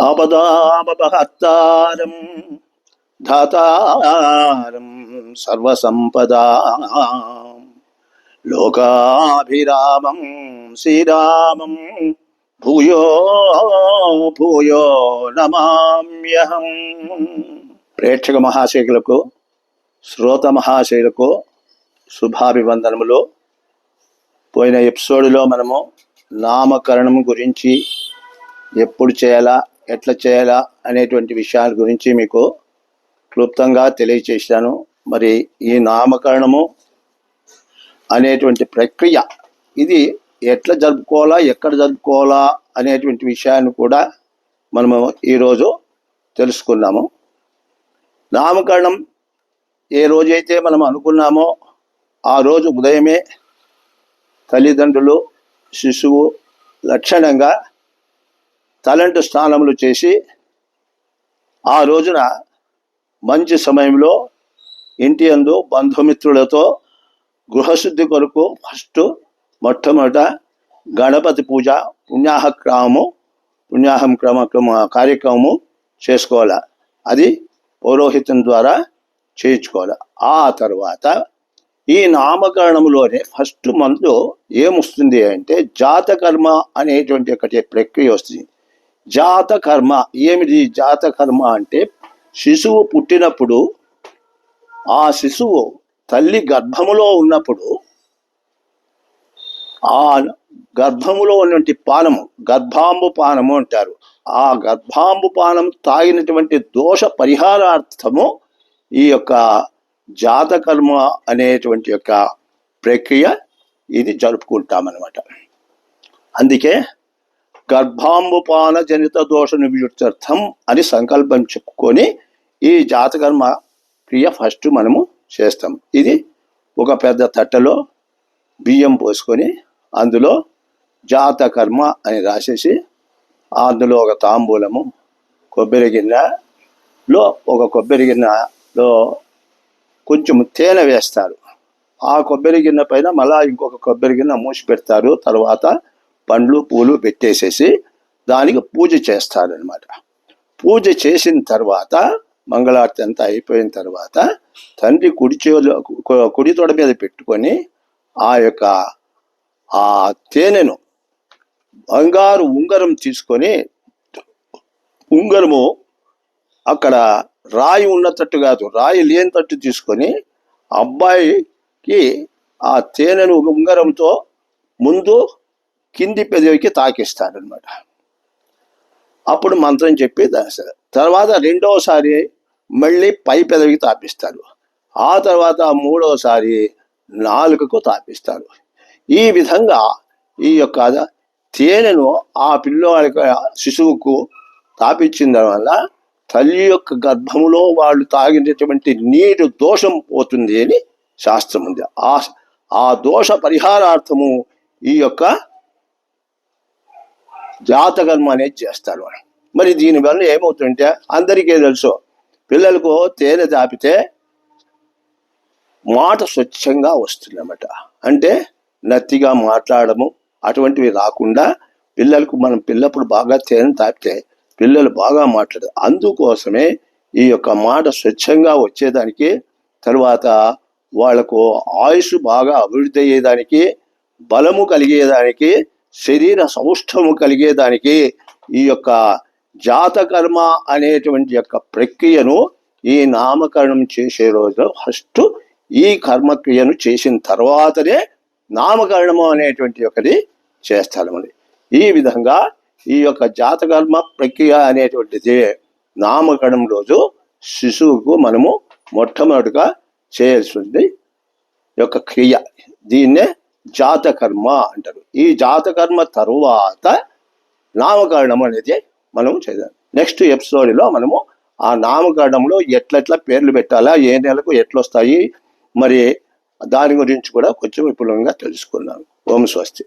ఆపదామపహత్తారం ధాతారం సర్వసంపదా లోకాభిరామం శ్రీరామం భూయో భూయో నమామ్యహం ప్రేక్షక మహాశైకులకు శ్రోత మహాశైలకు శుభాభివందనములు. పోయిన ఎపిసోడ్లో మనము నామకరణం గురించి ఎప్పుడు చేయాలా? ఎట్లా చేయాలా అనేటువంటి విషయాల గురించి మీకు క్లుప్తంగా తెలియచేశాను. మరి ఈ నామకరణము అనేటువంటి ప్రక్రియ ఇది ఎట్లా జరుపుకోవాలా ఎక్కడ జరుపుకోవాలా అనేటువంటి విషయాన్ని కూడా మనము ఈరోజు తెలుసుకున్నాము. నామకరణం ఏ రోజైతే మనం అనుకున్నామో ఆ రోజు ఉదయమే తల్లిదండ్రులు శిశువు లక్షణంగా తలంటు స్నానములు చేసి ఆ రోజున మంచి సమయంలో ఇంటి అందు బంధుమిత్రులతో గృహశుద్ధి కొరకు ఫస్ట్ మొట్టమొదట గణపతి పూజ పుణ్యాహక్రమము పుణ్యాహం క్రమ క్రమ కార్యక్రమము చేసుకోవాలి. అది పౌరోహితం ద్వారా చేయించుకోవాలి. ఆ తర్వాత ఈ నామకరణంలోనే ఫస్ట్ మందు ఏమొస్తుంది అంటే జాతకర్మ అనేటువంటి ఒకటి ప్రక్రియ వస్తుంది. జాతకర్మ. ఏమిటి జాతకర్మ అంటే శిశువు పుట్టినప్పుడు ఆ శిశువు తల్లి గర్భములో ఉన్నప్పుడు ఆ గర్భములో ఉన్నటువంటి పానము గర్భాంబు పానము అంటారు. ఆ గర్భాంబు పానం తాగినటువంటి దోష పరిహారార్థము ఈ యొక్క జాతకర్మ అనేటువంటి యొక్క ప్రక్రియ ఇది జరుపుకుంటామన్నమాట. అందుకే గర్భాంబుపాన జనిత దోష నివృత్ర్థం అని సంకల్పం చెప్పుకొని ఈ జాతకర్మ క్రియ ఫస్ట్ మనము చేస్తాం. ఇది ఒక పెద్ద తట్టలో బియ్యం పోసుకొని అందులో జాతకర్మ అని రాసేసి అందులో ఒక తాంబూలము కొబ్బరి గిన్నెలో ఒక కొబ్బరి గిన్నెలో కొంచెం తేనె వేస్తారు. ఆ కొబ్బరి గిన్నె పైన మళ్ళా ఇంకొక కొబ్బరి గిన్నె మూసి పెడతారు తర్వాత పండ్లు పూలు పెట్టేసేసి దానికి పూజ చేస్తారనమాట పూజ చేసిన తర్వాత మంగళారతి అంతా అయిపోయిన తర్వాత తండ్రి కుడి కుడి తొడ మీద పెట్టుకొని ఆ యొక్క ఆ తేనెను బంగారు ఉంగరం తీసుకొని ఉంగరము అక్కడ రాయి ఉన్నట్టు కాదు రాయి లేనితట్టు తీసుకొని అబ్బాయికి ఆ తేనెను ఉంగరంతో ముందు కింది పెదవికి తాకిస్తారనమాట అప్పుడు మంత్రం చెప్పి తర్వాత రెండవసారి మళ్ళీ పై పెదవికి తాపిస్తారు. ఆ తర్వాత మూడవసారి నాలుకకు తాపిస్తారు. ఈ విధంగా ఈ యొక్క తేనెను ఆ పిల్లవాడికి శిశువుకు తాపించిన వల్ల తల్లి యొక్క గర్భములో వాళ్ళు తాగినటువంటి నీరు దోషం పోతుంది అని శాస్త్రం ఉంది ఆ ఆ దోష పరిహారార్థము ఈ యొక్క జాతకర్మ అనేది చేస్తారు మరి దీనివల్ల ఏమవుతుంటే అందరికీ తెలుసు పిల్లలకు తేనె తాపితే మాట స్వచ్ఛంగా వస్తుందన్నమాట. అంటే నత్తిగా మాట్లాడము అటువంటివి రాకుండా పిల్లలకు మనం పిల్లప్పుడు బాగా తేనె తాపితే పిల్లలు బాగా మాట్లాడదు అందుకోసమే ఈ యొక్క మాట స్వచ్ఛంగా వచ్చేదానికి తర్వాత వాళ్ళకు ఆయుష్ బాగా అభివృద్ధి అయ్యేదానికి బలము కలిగేదానికి శరీర సౌష్ఠము కలిగేదానికి ఈ యొక్క జాతకర్మ అనేటువంటి యొక్క ప్రక్రియను ఈ నామకరణం చేసే రోజు ఫస్ట్ ఈ కర్మక్రియను చేసిన తర్వాతనే నామకరణము అనేటువంటి ఒకటి చేస్తారు ఈ విధంగా ఈ యొక్క జాతకర్మ ప్రక్రియ అనేటువంటిది నామకరణం రోజు శిశువుకు మనము మొట్టమొదటిగా చేయాల్సింది. యొక్క క్రియ దీన్నే జాతకర్మ అంటారు. ఈ జాతకర్మ తరువాత నామకరణం అనేది మనం చేద్దాం. నెక్స్ట్ ఎపిసోడ్లో మనము ఆ నామకరణంలో ఎట్లెట్లా పేర్లు పెట్టాలా ఏ నెలకు ఎట్లొస్తాయి మరి దాని గురించి కూడా కొంచెం విపులంగా తెలుసుకున్నాను ఓం స్వస్తి.